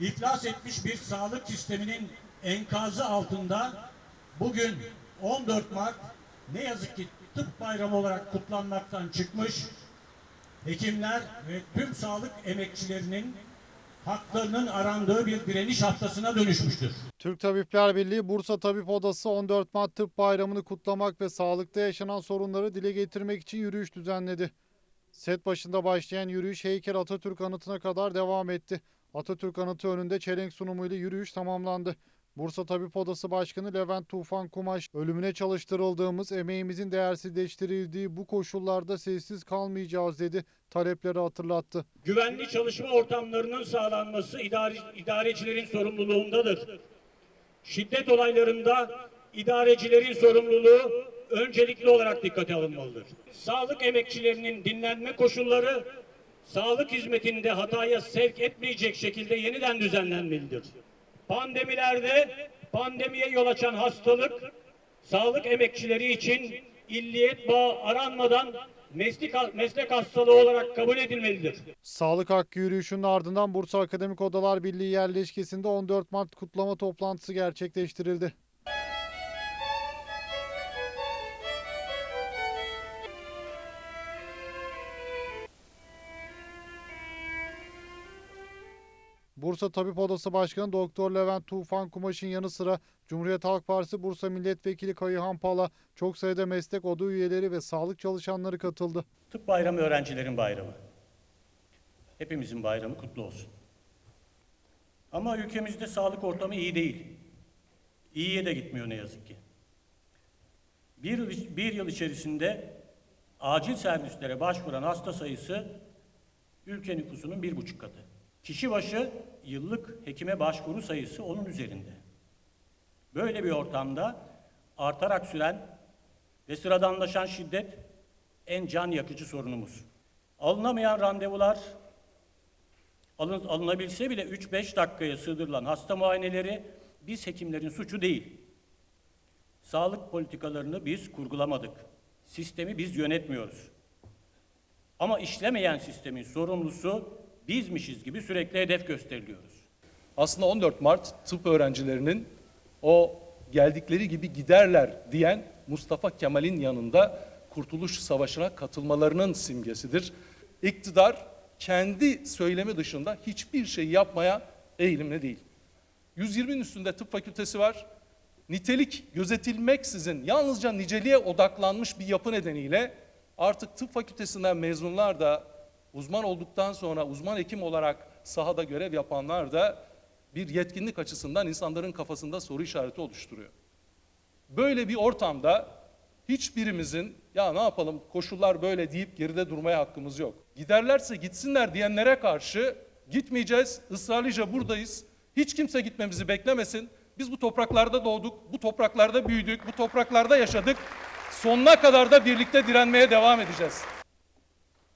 iflas etmiş bir sağlık sisteminin enkazı altında bugün 14 Mart ne yazık ki tıp bayramı olarak kutlanmaktan çıkmış hekimler ve tüm sağlık emekçilerinin haklarının arandığı bir direniş haftasına dönüşmüştür. Türk Tabipler Birliği Bursa Tabip Odası 14 Mart Tıp Bayramı'nı kutlamak ve sağlıkta yaşanan sorunları dile getirmek için yürüyüş düzenledi. Set başında başlayan yürüyüş heykel Atatürk anıtına kadar devam etti. Atatürk anıtı önünde çelenk sunumuyla yürüyüş tamamlandı. Bursa Tabip Odası Başkanı Levent Tufan Kumaş, ölümüne çalıştırıldığımız, emeğimizin değersizleştirildiği bu koşullarda sessiz kalmayacağız dedi, talepleri hatırlattı. Güvenli çalışma ortamlarının sağlanması idare, idarecilerin sorumluluğundadır. Şiddet olaylarında idarecilerin sorumluluğu öncelikli olarak dikkate alınmalıdır. Sağlık emekçilerinin dinlenme koşulları sağlık hizmetinde hataya sevk etmeyecek şekilde yeniden düzenlenmelidir. Pandemilerde pandemiye yol açan hastalık sağlık emekçileri için illiyet bağı aranmadan meslek, meslek hastalığı olarak kabul edilmelidir. Sağlık Hakkı yürüyüşünün ardından Bursa Akademik Odalar Birliği yerleşkesinde 14 Mart kutlama toplantısı gerçekleştirildi. Bursa Tabip Odası Başkanı Doktor Levent Tufan Kumaş'ın yanı sıra Cumhuriyet Halk Partisi Bursa Milletvekili Kayıhan Pala, çok sayıda meslek oda üyeleri ve sağlık çalışanları katıldı. Tıp bayramı öğrencilerin bayramı. Hepimizin bayramı kutlu olsun. Ama ülkemizde sağlık ortamı iyi değil. İyiye de gitmiyor ne yazık ki. Bir bir yıl içerisinde acil servislere başvuran hasta sayısı ülke nüfusunun bir buçuk katı. Kişi başı yıllık hekime başvuru sayısı onun üzerinde. Böyle bir ortamda artarak süren ve sıradanlaşan şiddet en can yakıcı sorunumuz. Alınamayan randevular, alın, alınabilse bile 3-5 dakikaya sığdırılan hasta muayeneleri biz hekimlerin suçu değil. Sağlık politikalarını biz kurgulamadık. Sistemi biz yönetmiyoruz. Ama işlemeyen sistemin sorumlusu bizmişiz gibi sürekli hedef gösteriliyoruz. aslında 14 Mart tıp öğrencilerinin o geldikleri gibi giderler diyen Mustafa Kemal'in yanında Kurtuluş Savaşı'na katılmalarının simgesidir. İktidar kendi söylemi dışında hiçbir şey yapmaya eğilimli değil. 120'nin üstünde tıp fakültesi var. Nitelik gözetilmeksizin yalnızca niceliğe odaklanmış bir yapı nedeniyle artık tıp fakültesinden mezunlar da uzman olduktan sonra uzman hekim olarak sahada görev yapanlar da bir yetkinlik açısından insanların kafasında soru işareti oluşturuyor. Böyle bir ortamda hiçbirimizin ya ne yapalım koşullar böyle deyip geride durmaya hakkımız yok. Giderlerse gitsinler diyenlere karşı gitmeyeceğiz, ısrarlıca buradayız. Hiç kimse gitmemizi beklemesin. Biz bu topraklarda doğduk, bu topraklarda büyüdük, bu topraklarda yaşadık. Sonuna kadar da birlikte direnmeye devam edeceğiz.